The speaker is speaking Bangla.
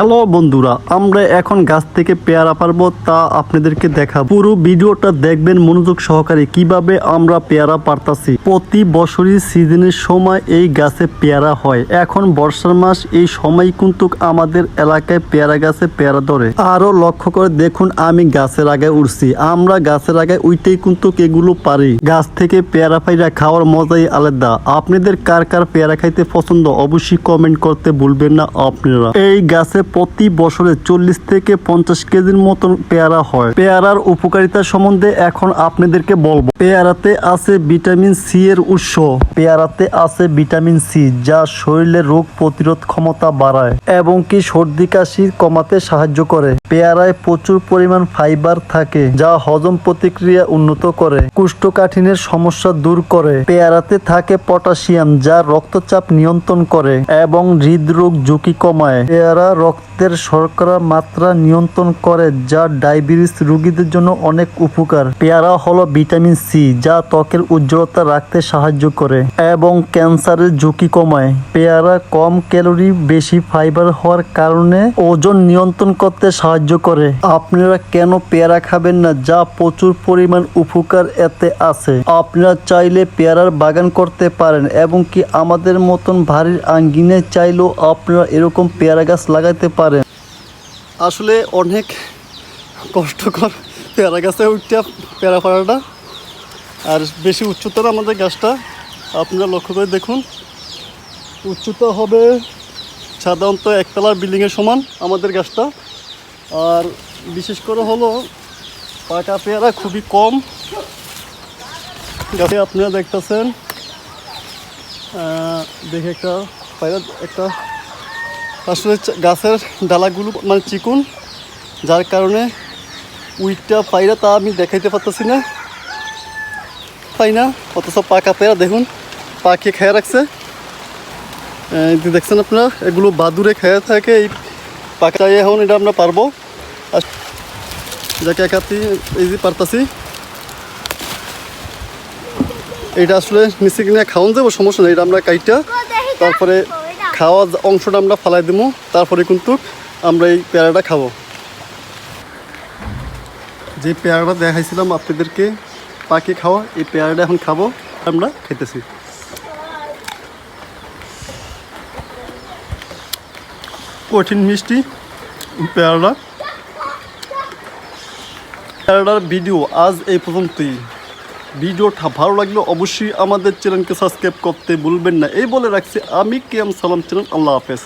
হ্যালো বন্ধুরা, আমরা এখন গাছ থেকে পেয়ারা পারব তা আপনাদেরকে দেখাবো। পুরো ভিডিওটা দেখবেন মনোযোগ সহকারে কীভাবে আমরা পেয়ারা পারতাছি। প্রতি বছরই সিজনের সময় এই গাছে পেয়ারা হয়। এখন বর্ষার মাস, এই সময় কিন্তু আমাদের এলাকায় পেয়ারা গাছে পেয়ারা ধরে। আরও লক্ষ্য করে দেখুন, আমি গাছের আগে উঠছি। আমরা গাছের আগে উইটেই কিন্তু এগুলো পারি। গাছ থেকে পেয়ারা পাইরা খাওয়ার মজাই আলাদা। আপনাদের কার কার পেয়ারা খাইতে পছন্দ, অবশ্যই কমেন্ট করতে ভুলবেন না আপনারা। এই গাছে প্রতি বছরে চল্লিশ থেকে পঞ্চাশ কেজির মতন পেয়ারা হয়। পেয়ারার উপকারিতা সম্বন্ধে এখন আপনাদেরকে বলব। পেয়ারাতে আছে ভিটামিন সি এর উৎস। পেয়ারাতে আছে ভিটামিন সি, যা শরীরে রোগ প্রতিরোধ ক্ষমতা বাড়ায় এবং কি সর্দি কাশি কমাতে সাহায্য করে। পেয়ারায় প্রচুর পরিমাণ ফাইবার থাকে, যা হজম প্রতিক্রিয়া উন্নত করে, কুষ্ঠকাঠিন্যের সমস্যা দূর করে। পেয়ারাতে থাকে পটাশিয়াম, যা রক্তচাপ নিয়ন্ত্রণ করে এবং হৃদরোগ ঝুঁকি কমায়। পেয়ারা রক্তের শর্করা মাত্রা নিয়ন্ত্রণ করে, যা ডায়াবেটিস রোগীদের জন্য অনেক উপকার। পেয়ারা হলো ভিটামিন সি, যা ত্বকের উজ্জ্বলতা রাখতে সাহায্য করে এবং ক্যান্সারের ঝুঁকি কমায়। পেয়ারা কম ক্যালোরি, বেশি ফাইবার হওয়ার কারণে ওজন নিয়ন্ত্রণ করতে সাহায্য করে। আপনারা কেন পেয়ারা খাবেন না, যা প্রচুর পরিমাণ উপকার এতে আছে। আপনারা চাইলে পেয়ারার বাগান করতে পারেন, এবং কি আমাদের মতন ভারী আঙ্গিনে চাইলেও আপনারা এরকম পেয়ারা গাছ লাগাতে পারেন আসলে অনেক কষ্টকর পেয়ারা গাছে উঠতে পেয়ারা পাড়াটা আর বেশি উচ্চতার আমাদের গাছটা, আপনারা লক্ষ্য করে দেখুন। উচ্চতা হবে সাধারণত একতলার বিল্ডিংয়ের সমান আমাদের গাছটা। আর বিশেষ করে হলো পাকা পেয়ারা খুবই কম। গাছে আপনারা দেখতেছেন দেখে একটা পায়রা একটা আসলে গাছের ডালাগুলো মানে চিকুন যার কারণে উইটটা পায়রা তা আমি দেখাইতে পারতেছি না। পাই না অথচ পাকা পেয়ারা দেখুন পাখি খেয়ে রাখছে। দেখছেন আপনারা এগুলো বাদুরে খেয়ে থাকে এই পাকাই এখন এটা আমরা পারব। আর যাকে একাতি এই যে পারতাছি। এটা আসলে নিচে কিনে খাওয়ান যাব সমস্যা নেই এটা আমরা কাইটা। তারপরে খাওয়া অংশটা আমরা ফালাই দেবো তারপরে কিন্তু আমরা এই পেয়ারাটা খাব। যে পেয়ারাটা দেখাইছিলাম আপনাদেরকে পাখি খাওয়া, এই পেয়ারাটা এখন খাব, আমরা খেতেছি কঠিন মিষ্টি পেয়ারাটা। পেয়ারাটার ভিডিও আজ এই পর্যন্তই। ভিডিওটা ভালো লাগলে অবশ্যই আমাদের চ্যানেলকে সাবস্ক্রাইব করতে ভুলবেন না। এই বলে রাখছি, আমি কে সালাম চ্যানেল, আল্লাহ হাফেজ।